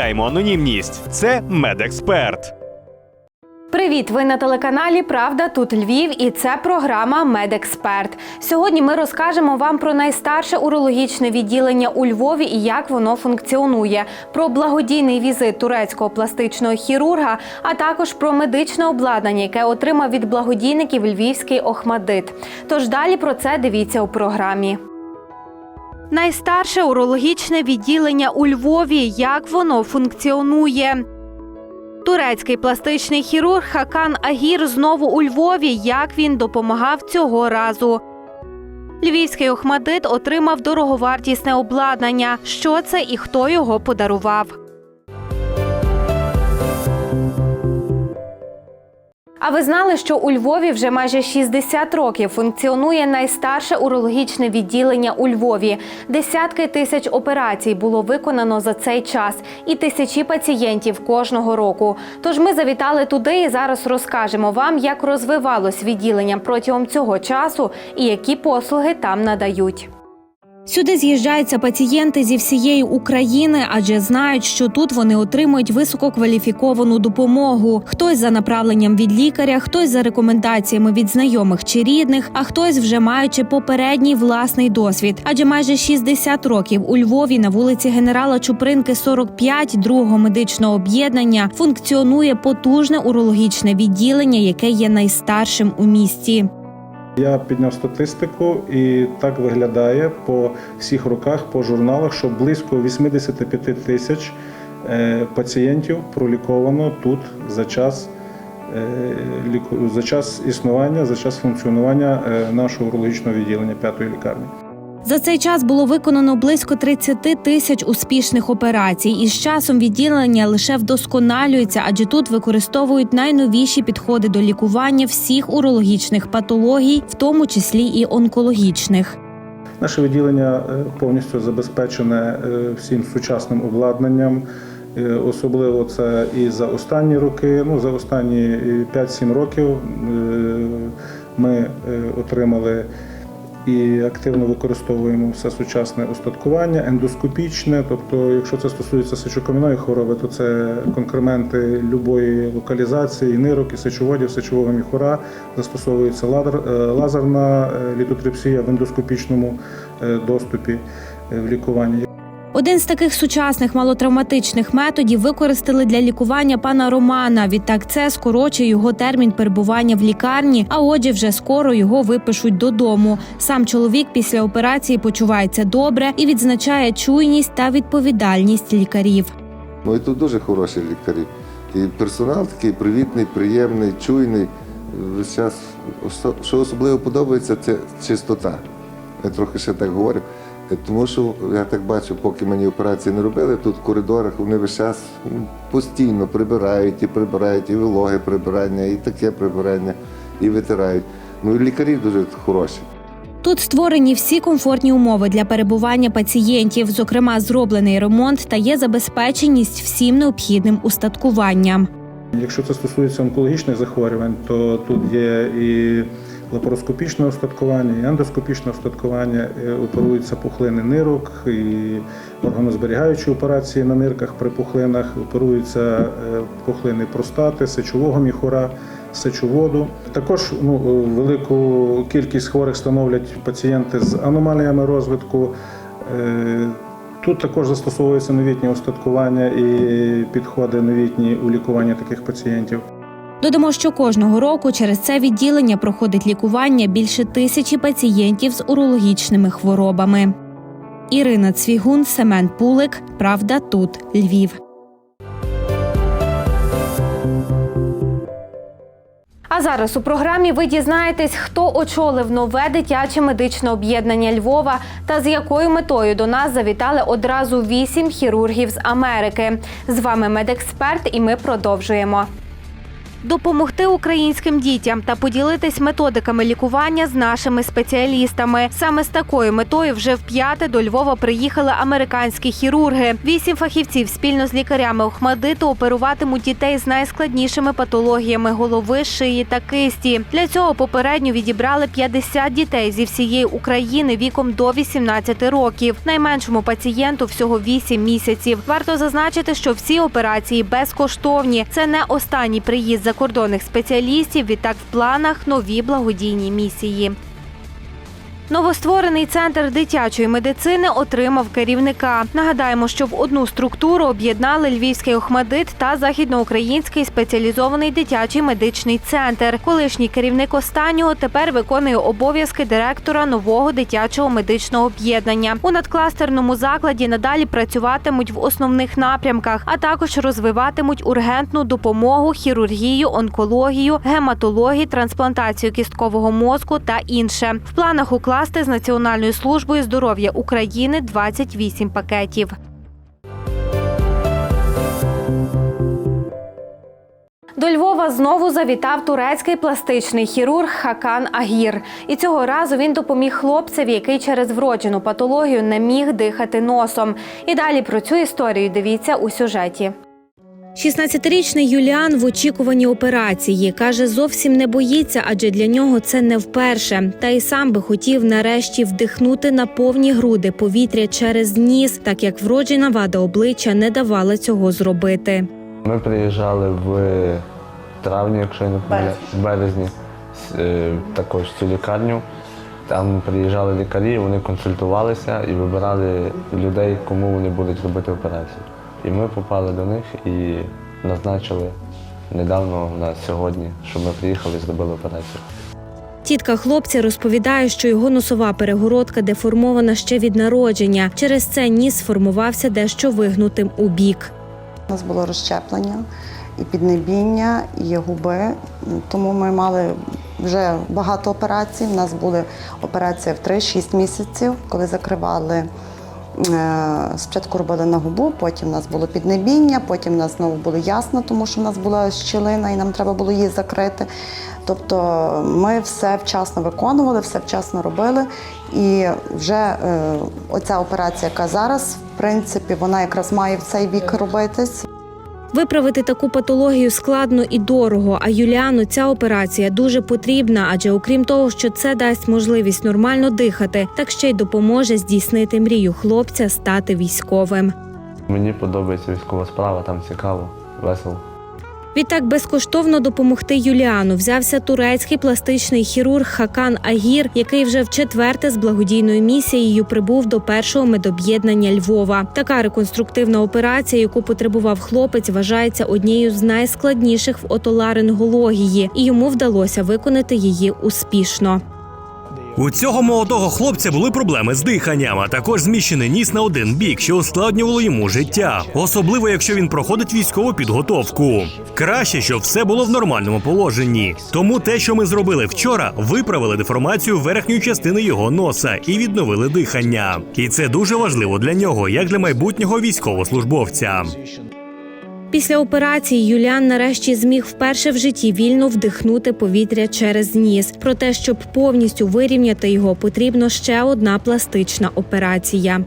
анонімність. Це медексперт. Привіт! Ви на телеканалі Правда тут Львів, і це програма Медексперт. Сьогодні ми розкажемо вам про найстарше урологічне відділення у Львові і як воно функціонує, про благодійний візит турецького пластичного хірурга, а також про медичне обладнання, яке отримав від благодійників Львівський Охмадит. Тож далі про це дивіться у програмі. Найстарше урологічне відділення у Львові. Як воно функціонує? Турецький пластичний хірург Хакан Агір знову у Львові. Як він допомагав цього разу? Львівський Охмадит отримав дороговартісне обладнання. Що це і хто його подарував? А ви знали, що у Львові вже майже 60 років функціонує найстарше урологічне відділення у Львові. Десятки тисяч операцій було виконано за цей час і тисячі пацієнтів кожного року. Тож ми завітали туди і зараз розкажемо вам, як розвивалось відділення протягом цього часу і які послуги там надають. Сюди з'їжджаються пацієнти зі всієї України, адже знають, що тут вони отримують висококваліфіковану допомогу. Хтось за направленням від лікаря, хтось за рекомендаціями від знайомих чи рідних, а хтось вже маючи попередній власний досвід. Адже майже 60 років у Львові на вулиці генерала Чупринки 45 другого медичного об'єднання функціонує потужне урологічне відділення, яке є найстаршим у місті. Я підняв статистику, і так виглядає по всіх роках, по журналах, що близько 85 тисяч е, пацієнтів проліковано тут за час, е, за час існування, за час функціонування е, нашого урологічного відділення п'ятої лікарні. За цей час було виконано близько 30 тисяч успішних операцій, і з часом відділення лише вдосконалюється, адже тут використовують найновіші підходи до лікування всіх урологічних патологій, в тому числі і онкологічних. Наше відділення е, повністю забезпечене е, всім сучасним обладнанням. Е, Особливо це і за останні роки. Ну за останні е, 5-7 років ми отримали і активно використовуємо все сучасне остаткування, ендоскопічне. Тобто, якщо це стосується сечокам'яної хвороби, то це конкременти любої локалізації, нирок і сечоводів, сечового міхура. Застосовується е, лазерна е, літотрипсія в ендоскопічному е, доступі в лікуванні. Один з таких сучасних малотравматичних методів використали для лікування пана Романа. Відтак це скорочує його термін перебування в лікарні, а отже, вже скоро його випишуть додому. Сам чоловік після операції почувається добре і відзначає чуйність та відповідальність лікарів. Ну і тут дуже хороші лікарі. І персонал такий привітний, приємний, чуйний. Весь час що особливо подобається, це чистота. Я трохи ще так говорю. Е, Тому що я так бачу, поки мені операції не робили, тут в коридорах вони весь час постійно прибирають і прибирають, і вологе прибирання, і таке прибирання, і витирають. Ну і лікарі дуже хороші. Тут створені всі комфортні умови для перебування пацієнтів, зокрема, зроблений ремонт та є забезпеченість всім необхідним устаткуванням. Якщо це стосується онкологічних захворювань, то тут є і лапароскопічне остаткування, і ендоскопічне остаткування, е, оперуються пухлини нирок, і органозберігаючі операції на нирках при пухлинах, оперуються е, пухлини простати, сечового міхура, сечоводу. Також ну, е, велику кількість хворих становлять пацієнти з аномаліями розвитку. Тут також застосовуються новітні устаткування і підходи новітні у лікуванні таких пацієнтів. Додамо, що кожного року через це відділення проходить лікування більше тисячі пацієнтів з урологічними хворобами. Ірина Цвігун, Семен Пулик. Правда, тут Львів. А зараз у програмі ви дізнаєтесь, хто очолив нове дитяче медичне об'єднання Львова та з якою метою до нас завітали одразу вісім хірургів з Америки. З вами медексперт, і ми продовжуємо. Допомогти українським дітям та поділитись методиками лікування з нашими спеціалістами. Саме з такою метою вже вп'яте до Львова приїхали американські хірурги. Вісім фахівців спільно з лікарями Охмадиту оперуватимуть дітей з найскладнішими патологіями голови, шиї та кисті. Для цього попередньо відібрали 50 дітей зі всієї України віком до 18 років. Найменшому пацієнту всього 8 місяців. Варто зазначити, що всі операції безкоштовні. Це не останній приїзд закордонних спеціалістів. Відтак в планах нові благодійні місії. Новостворений центр дитячої медицини отримав керівника. Нагадаємо, що в одну структуру об'єднали Львівський Охмадит та західноукраїнський спеціалізований дитячий медичний центр. Колишній керівник останнього тепер виконує обов'язки директора нового дитячого медичного об'єднання. У надкластерному закладі надалі працюватимуть в основних напрямках, а також розвиватимуть ургентну допомогу, хірургію, онкологію, гематологію, трансплантацію кісткового мозку та інше. В планах укласти з Національною службою здоров'я України 28 пакетів. До Львова знову завітав турецький пластичний хірург Хакан Агір. І цього разу він допоміг хлопцеві, який через вроджену патологію не міг дихати носом. І далі про цю історію дивіться у сюжеті. 16-річний Юліан в очікуванні операції каже, зовсім не боїться, адже для нього це не вперше. Та й сам би хотів нарешті вдихнути на повні груди повітря через ніс, так як вроджена вада обличчя не давала цього зробити. Ми приїжджали в травні, якщо я не помиляю, в березні, е, також цю лікарню. Там приїжджали лікарі, вони консультувалися і вибирали людей, кому вони будуть робити операцію. І ми попали до них і назначили недавно на сьогодні, щоб ми приїхали і зробили операцію. Тітка хлопця розповідає, що його носова перегородка деформована ще від народження. Через це ніс сформувався дещо вигнутим у бік. У нас було розщеплення і піднебіння, і губи. Тому ми мали вже багато операцій. У нас були операції в 3-6 місяців, коли закривали. Е, Спочатку робили на губу, потім у нас було піднебіння, потім у нас знову було ясно, тому що в нас була щілина і нам треба було її закрити. Тобто ми все вчасно виконували, все вчасно робили. І вже е, оця операція, яка зараз, в принципі, вона якраз має в цей вік робитись. Виправити таку патологію складно і дорого. А Юліану ця операція дуже потрібна, адже окрім того, що це дасть можливість нормально дихати, так ще й допоможе здійснити мрію хлопця стати військовим. Мені подобається військова справа, там цікаво, весело. Відтак безкоштовно допомогти Юліану взявся турецький пластичний хірург Хакан Агір, який вже вчетверте з благодійною місією прибув до першого медоб'єднання Львова. Така реконструктивна операція, яку потребував хлопець, вважається однією з найскладніших в отоларингології, і йому вдалося виконати її успішно. У цього молодого хлопця були проблеми з диханням, а також зміщений ніс на один бік, що ускладнювало йому життя, особливо якщо він проходить військову підготовку. Краще, щоб все було в нормальному положенні. Тому те, що ми зробили вчора, виправили деформацію верхньої частини його носа і відновили дихання. І це дуже важливо для нього, як для майбутнього військовослужбовця. Після операції Юліан нарешті зміг вперше в житті вільно вдихнути повітря через ніс. Проте, щоб повністю вирівняти його, потрібно ще одна пластична операція.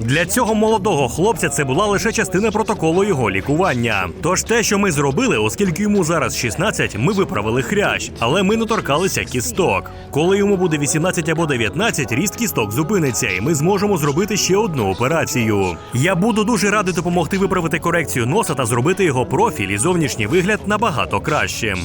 Для цього молодого хлопця це була лише частина протоколу його лікування. Тож те, що ми зробили, оскільки йому зараз 16, ми виправили хрящ, але ми не торкалися кісток. Коли йому буде 18 або 19, ріст кісток зупиниться, і ми зможемо зробити ще одну операцію. Я буду дуже радий допомогти виправити корекцію носа та зробити його профіль і зовнішній вигляд набагато кращим.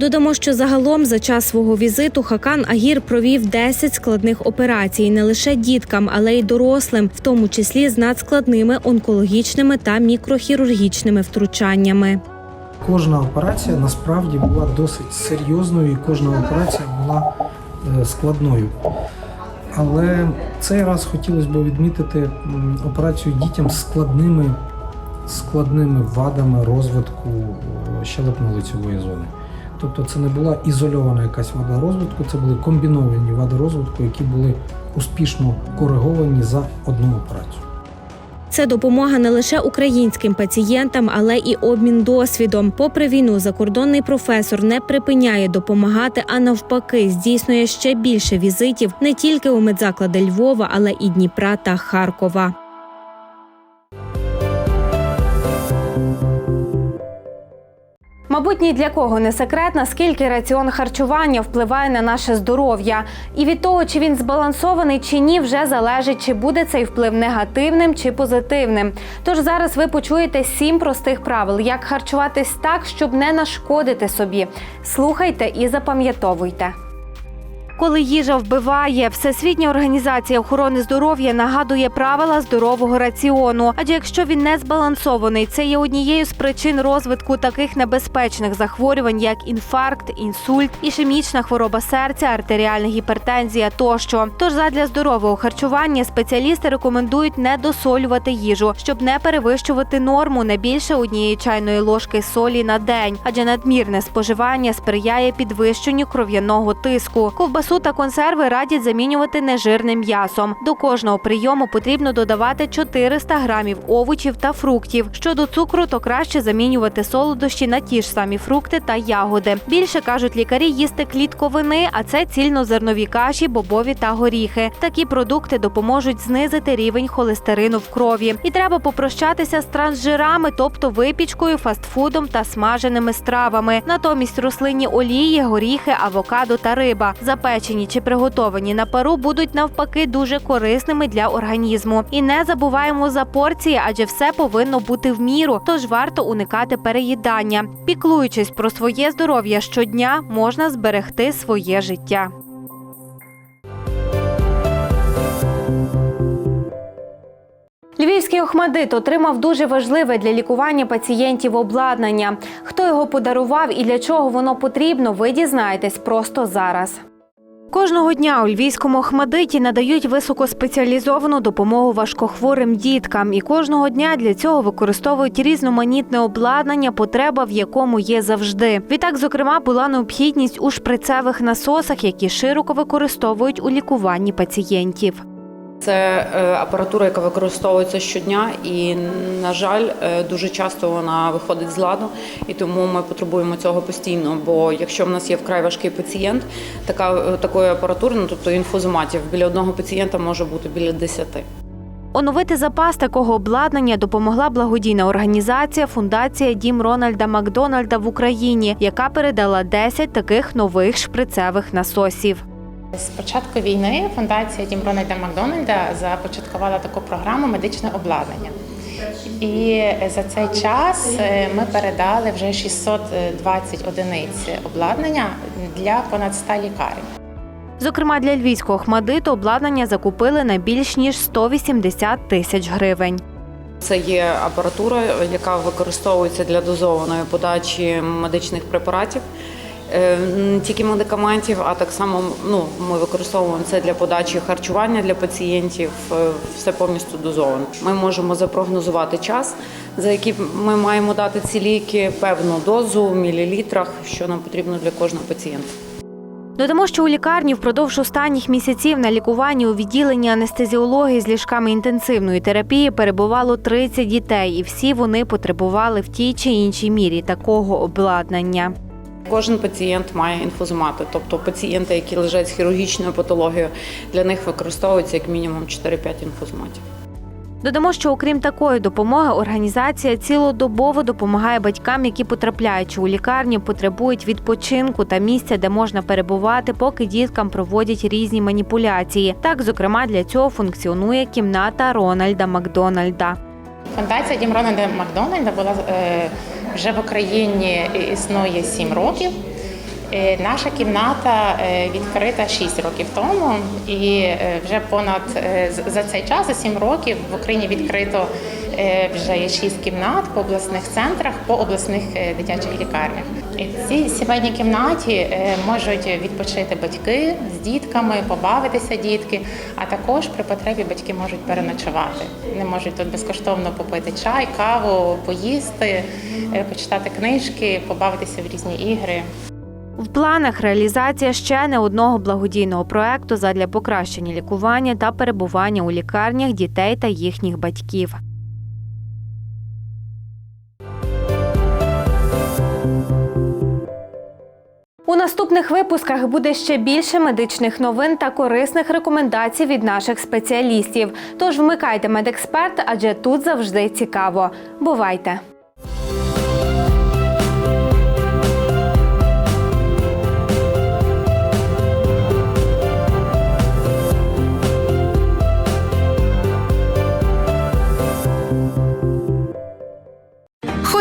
Додамо, що загалом за час свого візиту Хакан Агір провів 10 складних операцій не лише діткам, але й дорослим, в тому числі з надскладними онкологічними та мікрохірургічними втручаннями. кожна операція насправді була досить серйозною, і кожна операція була е, складною. Але цей раз хотілося б відмітити операцію дітям з складними, складними вадами розвитку е, щелепно-лицевої зони. Тобто це не була ізольована якась вада розвитку, це були комбіновані вади розвитку, які були успішно кориговані за одну операцію. Це допомога не лише українським пацієнтам, але і обмін досвідом. Попри війну, закордонний професор не припиняє допомагати, а навпаки, здійснює ще більше візитів не тільки у медзаклади Львова, але і Дніпра та Харкова. Мабуть, для кого не секрет, наскільки раціон харчування впливає на наше здоров'я. І від того, чи він збалансований чи ні, вже залежить, чи буде цей вплив негативним чи позитивним. Тож зараз ви почуєте сім простих правил, як харчуватись так, щоб не нашкодити собі. Слухайте і запам'ятовуйте. Коли їжа вбиває, Всесвітня організація охорони здоров'я нагадує правила здорового раціону. Адже якщо він не збалансований, це є однією з причин розвитку таких небезпечних захворювань, як інфаркт, інсульт, ішемічна хвороба серця, артеріальна гіпертензія тощо. Тож задля здорового харчування спеціалісти рекомендують не досолювати їжу, щоб не перевищувати норму не більше однієї чайної ложки солі на день, адже надмірне споживання сприяє підвищенню кров'яного тиску. Ковбасу та консерви радять замінювати нежирним м'ясом. До кожного прийому потрібно додавати 400 грамів овочів та фруктів. Щодо цукру, то краще замінювати солодощі на ті ж самі фрукти та ягоди. Більше кажуть лікарі їсти клітковини, а це цільнозернові каші, бобові та горіхи. Такі продукти допоможуть знизити рівень холестерину в крові. І треба попрощатися з трансжирами, тобто випічкою, фастфудом та смаженими стравами. Натомість рослинні олії, горіхи, авокадо та риба. Запечені чи приготовані на пару будуть навпаки дуже корисними для організму. І не забуваємо за порції, адже все повинно бути в міру, тож варто уникати переїдання. Піклуючись про своє здоров'я щодня, можна зберегти своє життя. Львівський Охмадит отримав дуже важливе для лікування пацієнтів обладнання. Хто його подарував і для чого воно потрібно, ви дізнаєтесь просто зараз. Кожного дня у львівському Охмадиті надають високоспеціалізовану допомогу важкохворим діткам, і кожного дня для цього використовують різноманітне обладнання, потреба в якому є завжди. Відтак, зокрема, була необхідність у шприцевих насосах, які широко використовують у лікуванні пацієнтів. Це е, апаратура, яка використовується щодня, і на жаль, е, дуже часто вона виходить з ладу, і тому ми потребуємо цього постійно. Бо якщо в нас є вкрай важкий пацієнт, така е, такої апаратури, ну тобто інфузоматів, біля одного пацієнта може бути біля 10. Оновити запас такого обладнання допомогла благодійна організація Фундація Дім Рональда Макдональда в Україні, яка передала 10 таких нових шприцевих насосів. З початку війни фундація Дім Рональда Макдональда започаткувала таку програму медичне обладнання. І за цей час е, ми передали вже 620 одиниць обладнання для понад 100 лікарень. Зокрема, для львівського хмадиту обладнання закупили на більш ніж 180 тисяч гривень. Це є апаратура, яка використовується для дозованої подачі медичних препаратів. Не тільки медикаментів, а так само ну, ми використовуємо це для подачі харчування для пацієнтів, е, все повністю дозовано. Ми можемо запрогнозувати час, за який ми маємо дати ці ліки, певну дозу в мілілітрах, що нам потрібно для кожного пацієнта. Додамо, що у лікарні впродовж останніх місяців на лікуванні у відділенні анестезіології з ліжками інтенсивної терапії перебувало 30 дітей, і всі вони потребували в тій чи іншій мірі такого обладнання. Кожен пацієнт має інфузомати, тобто пацієнти, які лежать з хірургічною патологією, для них використовується як мінімум 4-5 інфузоматів. Додамо, що окрім такої допомоги, організація цілодобово допомагає батькам, які потрапляючи у лікарню, потребують відпочинку та місця, де можна перебувати, поки діткам проводять різні маніпуляції. Так, зокрема, для цього функціонує кімната Рональда Макдональда. Фундація Дім Рональда Макдональда була е, вже в Україні існує 7 років. Е, Наша кімната е, відкрита 6 років тому, і е, вже понад за цей час, за 7 років, в Україні відкрито вже є шість кімнат по обласних центрах, по обласних е, дитячих лікарнях. І в цій сімейній кімнаті е, можуть відпочити батьки з дітками, побавитися дітки, а також при потребі батьки можуть переночувати. Вони можуть тут безкоштовно попити чай, каву, поїсти, е, почитати книжки, побавитися в різні ігри. В планах реалізація ще не одного благодійного проекту задля покращення лікування та перебування у лікарнях дітей та їхніх батьків. Наступних випусках буде ще більше медичних новин та корисних рекомендацій від наших спеціалістів. Тож вмикайте медексперт, адже тут завжди цікаво. Бувайте!